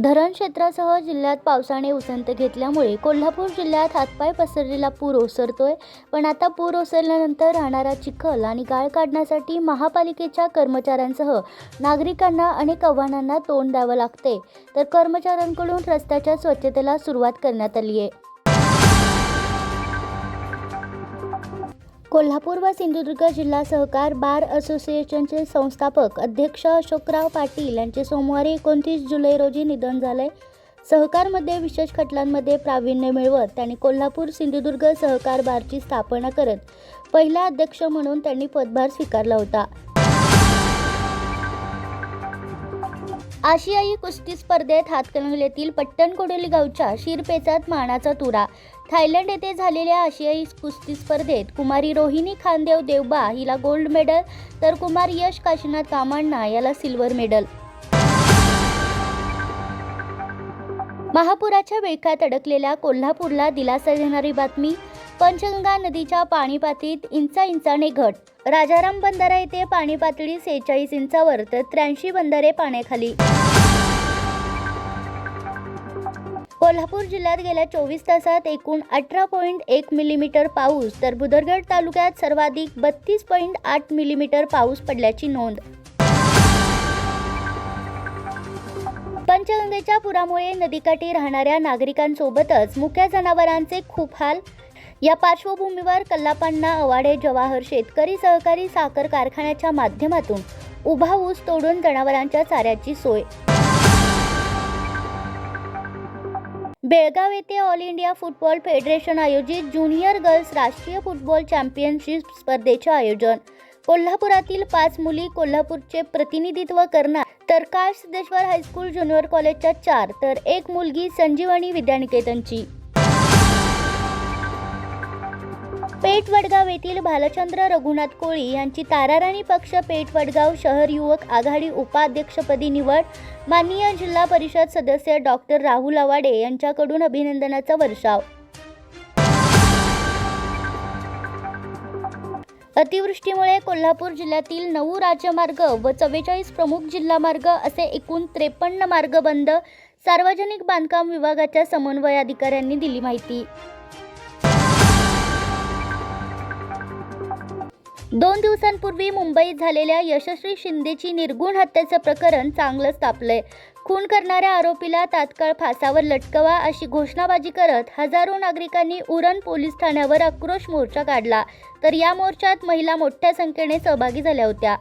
धरण क्षेत्रासह जिल्ह्यात पावसाने उसंत घेतल्यामुळे कोल्हापूर जिल्ह्यात हातपाय पसरलेला पूर ओसरतोय. पण आता पूर ओसरल्यानंतर राहणारा चिखल आणि गाळ काढण्यासाठी महापालिकेच्या कर्मचाऱ्यांसह नागरिकांना अनेक आव्हानांना तोंड द्यावं लागते तर कर्मचाऱ्यांकडून रस्त्याच्या स्वच्छतेला सुरुवात करण्यात आली आहे कोल्हापूर व सिंधुदुर्ग जिल्हा सहकार बार असोसिएशनचे संस्थापक अध्यक्ष अशोकराव पाटील यांचे सोमवारी एकोणतीस जुलै रोजी निधन झाले. सहकारमध्ये विशेष खटलांमध्ये प्रावीण्य मिळवत त्यांनी कोल्हापूर सिंधुदुर्ग सहकार बारची स्थापना करत पहिला अध्यक्ष म्हणून त्यांनी पदभार स्वीकारला होता. आशियाई कुस्ती स्पर्धेत हातकणंगलेतील पट्टणकोडोली गावच्या शिरपेचात मानाचा तुरा थायलंड येथे झालेल्या आशियाई कुस्ती स्पर्धेत कुमारी रोहिणी खानदेव देवबा हिला गोल्ड मेडल तर कुमार यश काशीनाथ कामांना याला सिल्वर मेडल. महापुराच्या विळख्यात अडकलेल्या कोल्हापूरला दिलासा देणारी बातमी पंचगंगा नदीच्या पाणी पातळीत इंचा इंचाने घट. राजाराम बंधारा येथे पाणी पातळी सेहेचाळीस इंचावर तर त्र्याऐंशी बंधारे पाण्याखाली. कोल्हापूर जिल्ह्यात गेल्या चोवीस तासात एकूण अठरा पॉईंट एक मिलीमीटर पाऊस तर बुदरगड तालुक्यात सर्वाधिक बत्तीस पॉईंट आठ मिलीमीटर पाऊस पडल्याची नोंद. पंचगंगेच्या पुरामुळे नदीकाठी राहणाऱ्या नागरिकांसोबतच मुख्या जनावरांचे खूप हाल. या पार्श्वभूमीवर कल्लापांना अवाडे जवाहर शेतकरी सहकारी साखर कारखान्याच्या माध्यमातून उभा ऊस तोडून जनावरांच्या चाऱ्याची सोय बेळगाव येथे ऑल इंडिया फुटबॉल फेडरेशन आयोजित ज्युनियर गर्ल्स राष्ट्रीय फुटबॉल चॅम्पियनशिप स्पर्धेचे आयोजन. कोल्हापुरातील पाच मुली कोल्हापूरचे प्रतिनिधित्व करणार तर काळ सिद्धेश्वर हायस्कूल ज्युनियर कॉलेजच्या चार तर एक मुलगी संजीवनी विद्यानिकेतनची. पेठ वडगाव येथील भालचंद्र रघुनाथ कोळी यांची ताराराणी पक्ष पेठ वडगाव शहर युवक आघाडी उपाध्यक्षपदी निवड माननीय जिल्हा परिषद सदस्य डॉक्टर राहुल आवाडे यांच्याकडून अभिनंदनाचा वर्षाव. अतिवृष्टीमुळे कोल्हापूर जिल्ह्यातील नऊ राज्यमार्ग व चव्वेचाळीस प्रमुख जिल्हा मार्ग असे एकूण त्रेपन्न मार्ग बंद सार्वजनिक बांधकाम विभागाच्या समन्वय अधिकाऱ्यांनी दिली माहिती. दोन दिवसांपूर्वी मुंबईत झालेल्या यशस्वी शिंदेची निर्गुण हत्येचं प्रकरण चांगलंच तापलंय. खून करणाऱ्या आरोपीला तात्काळ फासावर लटकवा अशी घोषणाबाजी करत हजारो नागरिकांनी उरण पोलीस ठाण्यावर आक्रोश मोर्चा काढला. तर या मोर्चात महिला मोठ्या संख्येने सहभागी झाल्या होत्या.